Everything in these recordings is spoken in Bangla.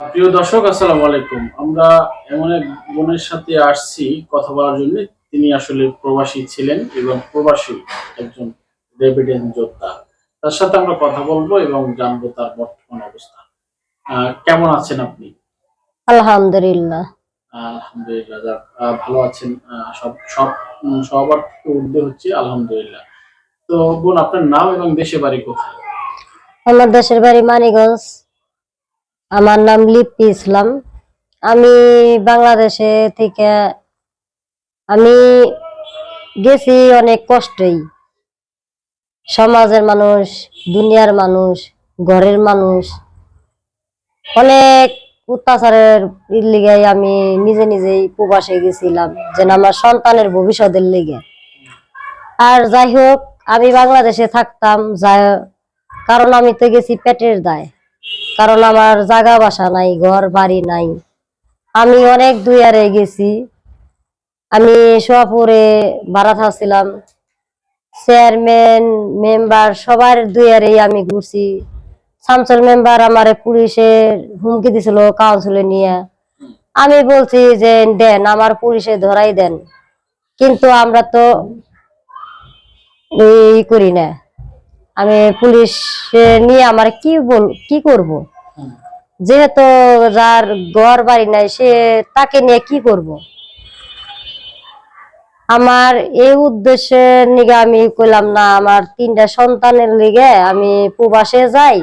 প্রিয় দর্শক আসসালামু আলাইকুম। আমরা এমন এক বোনের সাথে আসছি কথা বলার জন্য। তিনি আসলে প্রবাসী ছিলেন এবং প্রবাসী একজন রেভিডেন্ট যোদ্ধা। তার সাথে আমরা কথা বলব এবং জানব তার বর্তমান অবস্থা। কেমন আছেন আপনি? আলহামদুলিল্লাহ। আলহামদুলিল্লাহ যাক, ভালো আছেন সব সব সবার থেকে হচ্ছে আলহামদুলিল্লাহ। তো বোন আপনার নাম এবং দেশে বাড়ি কোথায়? আমার দেশের বাড়ি মানিগঞ্জ আমার নাম লিপি ইসলাম। আমি বাংলাদেশে থেকে আমি গেছি অনেক কষ্টই। সমাজের মানুষ, দুনিয়ার মানুষ, ঘরের মানুষ। অনেক অত্যাচারের লিগে আমি নিজে নিজেই প্রবাসে গেছিলাম, যেন আমার সন্তানের ভবিষ্যতের লিগে। আর যাই হোক, আমি বাংলাদেশে থাকতাম যা কারণ আমি তো গেছি পেটের দায়। কারণ আমার জায়গা বাসা নাই, ঘর, বাড়ি নাই। আমি অনেক দুয়ারে গেছি। আমি সোয়াপুরে ভাড়া থাকছিলাম চেয়ারম্যান, মেম্বার, সবার দুয়ারেই আমি ঘুরছি। সামসল মেম্বার আমার পুলিশের হুমকি দিছিল কাউন্সিলে নিয়ে। আমি বলছি যে, দেন, আমার পুলিশে ধরাই দেন। কিন্তু আমরা তো ই করি না। আমি পুলিশ নিয়ে আমার কি বল কি করব? যেহেতু যার ঘর বাড়ি নাই সে তাকে নিয়ে কি করব? আমার এই উদ্দেশ্যে নিগে আমি কইলাম না আমার তিনটা সন্তানের লিগে আমি প্রবাসে যাই।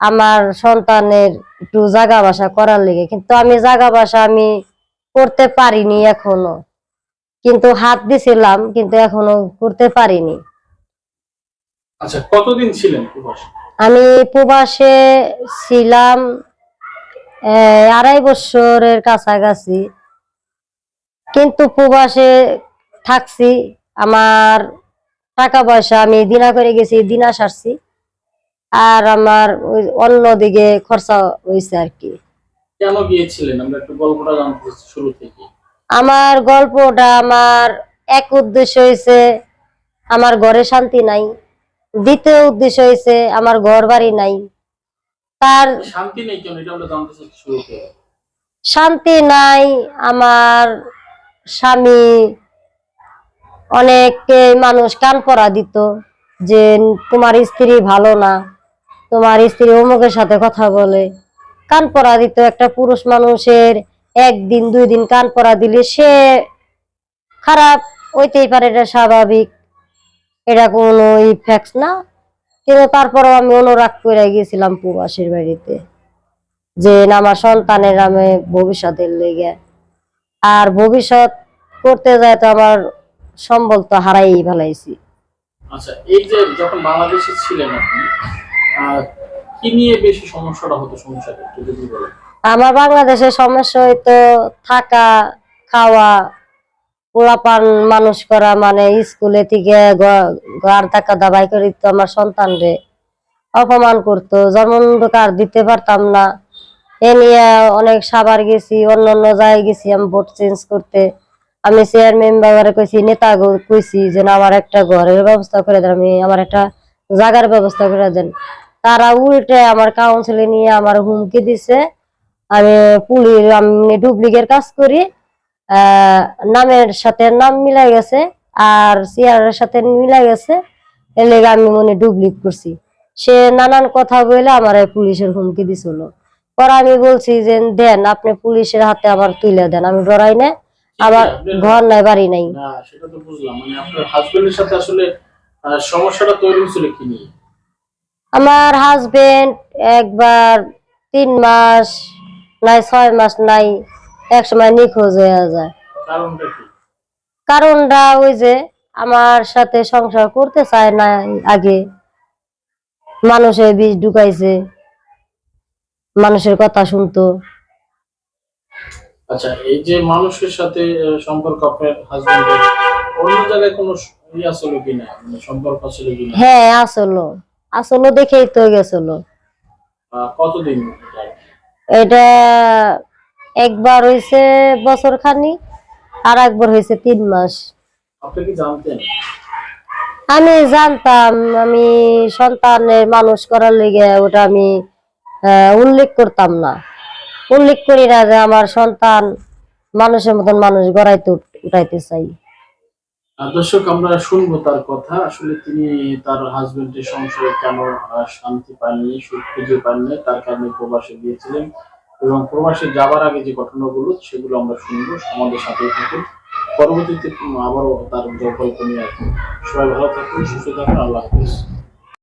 আমার সন্তানের একটু জাগা বাসা করার লিগে। কিন্তু আমি জাগা বাসা আমি করতে পারিনি এখনও। কিন্তু হাত দিছিলাম কিন্তু এখনও করতে পারিনি। আচ্ছা কতদিন ছিলেন প্রবাসী? আমি প্রবাসে ছিলাম আড়াই বছরের কাছাকাছি। কিন্তু প্রবাসে থাকছি আমার টাকা পয়সা আমি দিনা করে গেছি দিনা সারছি। আর আমার ওই অন্যদিকে খরচা হয়েছে আর কি। কেন গিয়েছিলেন? আমরা একটু গল্পটা জানতে শুরু থেকে। আমার গল্পটা আমার এক উদ্দেশ্য হয়েছে আমার ঘরে শান্তি নাই। দ্বিতীয় উদ্দেশ্য হয়েছে আমার ঘর বাড়ি নাই। তার শান্তি নেই কেন? এটা আমরা জানতে চাচ্ছি শান্তি নাই আমার স্বামী অনেকে মানুষ কান পরা দিত যে তোমার স্ত্রী ভালো না তোমার স্ত্রী অমুকের সাথে কথা বলে। কান পরা দিত একটা পুরুষ মানুষের একদিন দুই দিন কান পরা দিলে সে খারাপ হইতেই পারে এটা স্বাভাবিক। এটা কোনো ইফেক্ট না। কিন্তু তারপরেও আমি অনুরাগ করে গেছিলাম প্রবাসীর বাড়িতে যে আমার সন্তানের নামে ভবিষ্যতের লেগে। আর ভবিষ্যৎ করতে যায় তো আমার সম্বল তো হারাই ফেলাইছি। আচ্ছা এই যে যখন বাংলাদেশে ছিলেন আপনি কি নিয়ে বেশি সমস্যাটা হতো সমস্যাটা একটু যদি বলেন? আমার বাংলাদেশের সমস্যা হইতো থাকা খাওয়া পোলাপান মানুষ করা মানে স্কুলে থেকে ঘর টাকা দাবাই করে দিত আমার সন্তান রে। অপমান করতো যেমন কার দিতে পারতাম না। এ নিয়ে অনেক সাবার গেছি, অন্য অন্য জায়গায় গেছি আমি ভোট চেঞ্জ করতে। আমি চেয়ারম্যান বাবারে কইছি, নেতা কইছি যে না, আমার একটা ঘরের ব্যবস্থা করে দেন, আমি আমার একটা জায়গার ব্যবস্থা করে দেন। তারা উল্টে আমার কাউন্সিলে নিয়ে আমার হুমকি দিছে। আমি পুলিশ, আমি ডুপ্লিকেট কাজ করি। নামের সাথে নাম মিলাই গেছে আর চেয়ারের সাথে মিলাই গেছে এর লেগে আমি মনে ডুপ্লিক করছি। সে নানান কথা বলে আমার পুলিশের হুমকি দিছিল। পরে আমি বলছি যে দেন আপনি পুলিশের হাতে আমার তুলে দেন আমি ডরাই না আমার ঘর নাই বাড়ি নাই। সেটা তো বুঝলাম। মানে আপনার হাজবেন্ডের সাথে আসলে সমস্যাটা তৈরি হয়েছিল কি নিয়ে? আমার হাজবেন্ড একবার তিন মাস নাই ছয় মাস নাই এক সময় নিখোঁজ হয়ে যায়। কারণটা ওই যে আমার সাথে সংসার করতে চায় না আগে। মানুষের বিষ ঢুকাইছে মানুষের কথা শুনতো। আচ্ছা এই যে মানুষের সাথে সম্পর্ক আপনার হাজবেন্ডের অন্য জায়গায় কোনো স- আসলো কিনা মানে সম্পর্ক ছিল কিনা হ্যাঁ আসলো। আসলো দেখেই তো গেছিল। কতদিন? এটা? একবার হয়েছে বছর খানি আর একবার হয়েছে তিন মাস। আমি জানতাম আমি সন্তানের মানুষ করার লেগে ওটা আমি উল্লেখ করতাম না। উল্লেখ করি না যে আমার সন্তান মানুষের মতন মানুষ গড়াইতে উঠ- উঠাইতে চাই। দর্শক আমরা শুনব তার কথা। আসলে তিনি তার হাজবেন্ডের সংসারে কেন শান্তি পাননি সুখ খুঁজে পাননি তার কারণে প্রবাসে গিয়েছিলেন। এবং প্রবাসে যাবার আগে যে ঘটনাগুলো, সেগুলো আমরা শুনব আমাদের সাথেই থাকুন। পরবর্তীতে আবারও তার গল্প নিয়ে আসব। সবাই ভালো থাকুন, সুস্থ থাকুন, আল্লাহ হাফিজ।